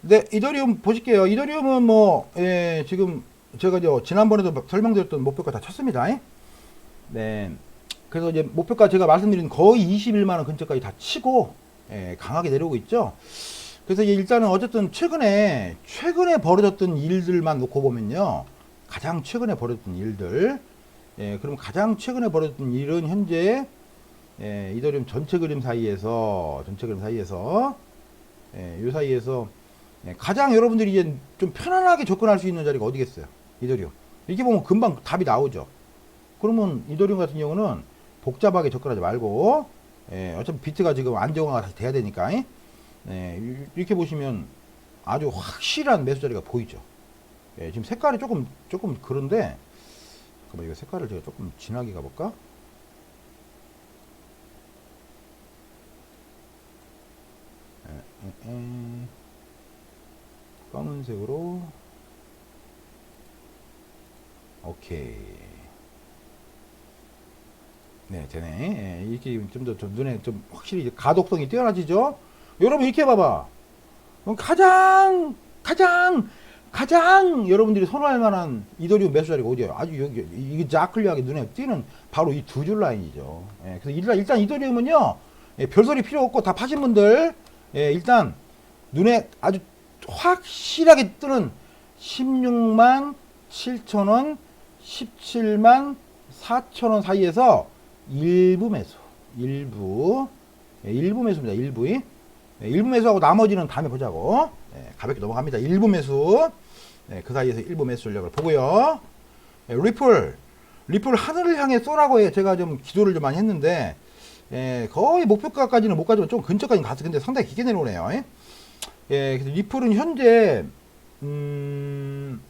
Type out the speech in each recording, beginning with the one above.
네, 이더리움 보실게요. 이더리움은 뭐, 예, 지금 제가 저 지난번에도 설명드렸던 목표가 다 쳤습니다. 네. 그래서 이제 목표가 제가 말씀드린 거의 21만원 근처까지 다 치고, 예, 강하게 내려오고 있죠. 그래서 이제 일단은 어쨌든 최근에, 최근에 벌어졌던 일들만 놓고 보면요. 가장 최근에 벌어졌던 일들. 예, 그럼 가장 최근에 벌어졌던 일은 현재, 예, 이더리움 전체 그림 사이에서, 전체 그림 사이에서, 예, 요 사이에서 예, 가장 여러분들이 이제 좀 편안하게 접근할 수 있는 자리가 어디겠어요? 이더리움. 이렇게 보면 금방 답이 나오죠. 그러면 이더리움 같은 경우는 복잡하게 접근하지 말고, 예, 어차피 비트가 지금 안정화가 다시 돼야 되니까, 예, 이- 이렇게 보시면 아주 확실한 매수 자리가 보이죠. 예, 지금 색깔이 조금, 조금 그런데, 잠깐만, 이거 색깔을 제가 조금 진하게 가볼까? 에, 에, 에. 검은색으로. 오케이. 네 되네. 예, 이렇게 좀더 좀 눈에 좀 확실히 가독성이 뛰어나지죠? 여러분 이렇게 봐봐. 가장 가장 가장 여러분들이 선호할 만한 이더리움 매수 자리가 어디예요? 아주 여기 이게 자클리하게 눈에 띄는 바로 이 두 줄 라인이죠. 예, 그래서 일단 일단 이더리움은요 예, 별소리 필요 없고 다 파신 분들 예, 일단 눈에 아주 확실하게 뜨는 16만 7천 원, 17만 4천 원 사이에서 일부 매수, 일부, 예, 일부 매수입니다. 일부, 예, 일부 매수하고 나머지는 다음에 보자고. 예, 가볍게 넘어갑니다. 일부 매수, 예, 그 사이에서 일부 매수 전략을 보고요. 예, 리플, 리플 하늘을 향해 쏘라고 해 제가 좀 기도를 좀 많이 했는데 예, 거의 목표가까지는 못 가지만 좀 근처까지 갔어. 근데 상당히 깊게 내려오네요. 예. 예, 그래서 리플은 현재 음,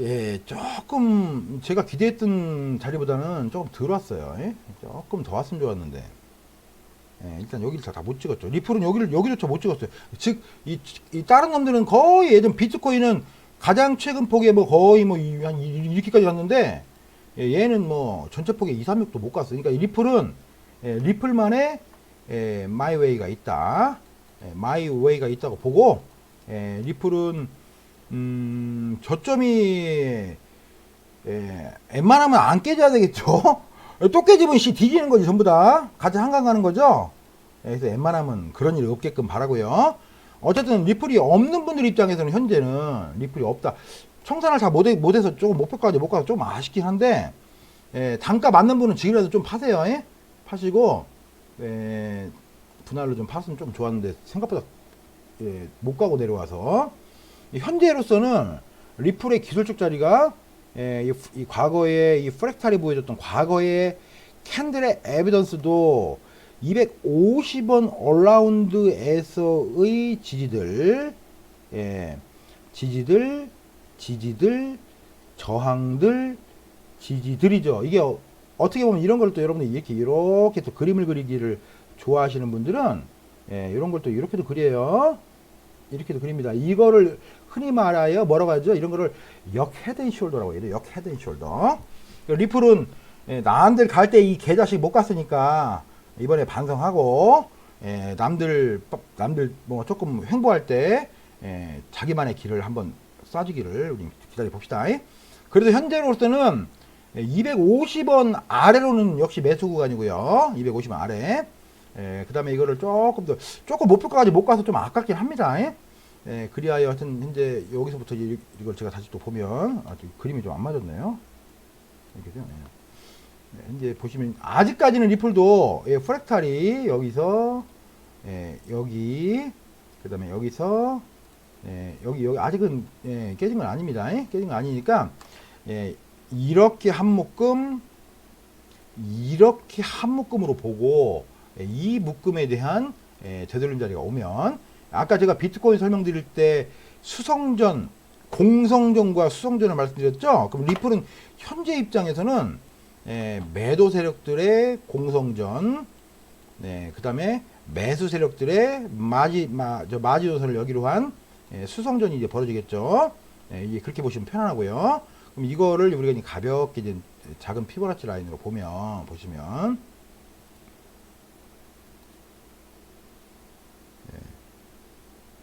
예, 조금 제가 기대했던 자리보다는 조금 덜 왔어요. 예? 조금 더 왔으면 좋았는데. 예, 일단 여기를 다 못 찍었죠. 리플은 여기를 여기조차 못 찍었어요. 즉, 이, 이 다른 놈들은 거의 예전 비트코인은 가장 최근 폭에 뭐 거의 뭐 한 이렇게까지 갔는데 예, 얘는 뭐 전체 폭에 2, 3육도 못 갔어요. 그러니까 이 리플은 예, 리플만의 예, 마이웨이가 있다. 예, 마이웨이가 있다고 보고 예, 리플은 음, 저점이 예, 웬만하면 안 깨져야 되겠죠. 또 깨지면 씨 뒤지는 거지 전부 다 같이 한강 가는 거죠. 예, 그래서 웬만하면 그런 일 없게끔 바라고요. 어쨌든 리플이 없는 분들 입장에서는 현재는 리플이 없다. 청산을 잘 못해, 못해서 조금 목표까지 못 가서 좀 아쉽긴 한데 예, 단가 맞는 분은 지금이라도 좀 파세요. 예? 파시고 예, 분할로 좀 팠으면 좀 좋았는데 생각보다 예, 못 가고 내려와서 이 현재로서는 리플의 기술적 자리가 예, 이, 이 과거에 이 프랙탈이 보여줬던 과거의 캔들의 에비던스도 250원 얼라운드에서의 지지들, 예, 지지들, 지지들, 저항들, 지지들이죠. 이게 어, 어떻게 보면 이런 걸 또 여러분들이 이렇게 이렇게 또 그림을 그리기를 좋아하시는 분들은 예, 이런 걸 또 이렇게도 그려요. 이렇게도 그립니다. 이거를 흔히 말하여 뭐라고 하죠? 이런 거를 역 헤드앤숄더라고 해요. 역 헤드앤숄더. 리플은 예, 남들 갈 때 이 개자식 못 갔으니까 이번에 반성하고 예, 남들 남들 뭐 조금 횡보할 때 예, 자기만의 길을 한번 쏴주기를 우리 기다려 봅시다. 그래도 현재로서는 250원 아래로는 역시 매수 구간이고요. 250원 아래. 예, 그 다음에 이거를 조금 더, 조금 목표가까지 못 가서 좀 아깝긴 합니다. 예, 예, 그리하여 하여튼 현재 여기서부터 이, 이걸 제가 다시 또 보면, 아직 그림이 좀 안 맞았네요. 이렇게죠. 예. 예, 현재 보시면, 아직까지는 리플도, 예, 프랙탈이 여기서, 예, 여기, 그 다음에 여기서, 예, 여기, 여기, 아직은, 예, 깨진 건 아닙니다. 예? 깨진 건 아니니까, 예, 이렇게 한 묶음, 이렇게 한 묶음으로 보고, 예, 이 묶음에 대한 예, 되돌림 자리가 오면 아까 제가 비트코인 설명드릴 때 수성전, 공성전과 수성전을 말씀드렸죠. 그럼 리플은 현재 입장에서는 예, 매도 세력들의 공성전, 네, 그다음에 매수 세력들의 마지 마, 저 마지 노선을 여기로 한 예, 수성전이 이제 벌어지겠죠. 예, 그렇게 보시면 편안하고요. 그럼 이거를 우리가 가볍게 이제 작은 피보나치 라인으로 보면 보시면. 예.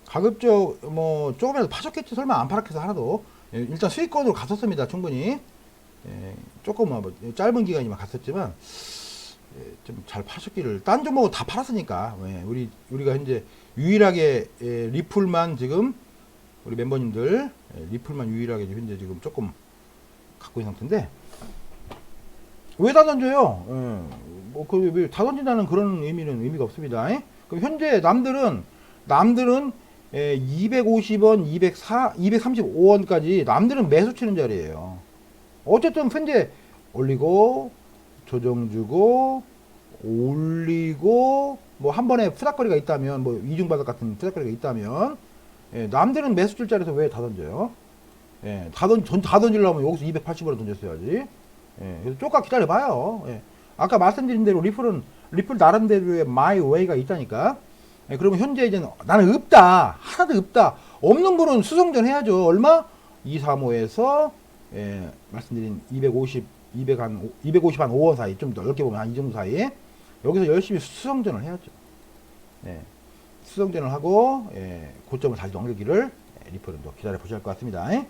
가급적 뭐 조금이라도 파셨겠지. 설마 안 팔았겠어 하나도. 예, 일단 수익권으로 갔었습니다. 충분히. 예, 조금 뭐 짧은 기간이만 갔었지만 예, 좀잘 파셨기를. 딴 종목은 다 팔았으니까. 예, 우리 우리가 현재 유일하게 예, 리플만 지금 우리 멤버님들 예, 리플만 유일하게 현재 지금 조금 갖고 있는 상태인데 왜 다 던져요? 예, 뭐그다 던진다는 그런 의미는 의미가 없습니다. 예? 그럼 현재 남들은 남들은 예, 250원, 204, 235원까지 남들은 매수 치는 자리예요. 어쨌든 현재 올리고 조정 주고 올리고 뭐 한 번에 푸닥거리가 있다면 뭐 이중 바닥 같은 푸닥거리가 있다면 예, 남들은 매수 줄 자리에서 왜 다 던져요? 예, 다, 던, 전, 다 던지려면 여기서 280원을 던졌어야지. 예, 그래서 조금 기다려봐요. 예. 아까 말씀드린 대로 리플은 리플 나름대로의 마이 웨이가 있다니까. 예, 그러면 현재 이제는 나는 없다. 하나도 없다. 없는 분은 수성전 해야죠. 얼마? 235에서 예, 말씀드린 250, 200 한, 250 한 5원 사이, 좀 넓게 보면 한 이 정도 사이. 여기서 열심히 수성전을 해야죠. 예, 수성전을 하고, 예, 고점을 다시 넘기기를 예, 리플은 또 기다려 보셔야 할 것 같습니다. 예.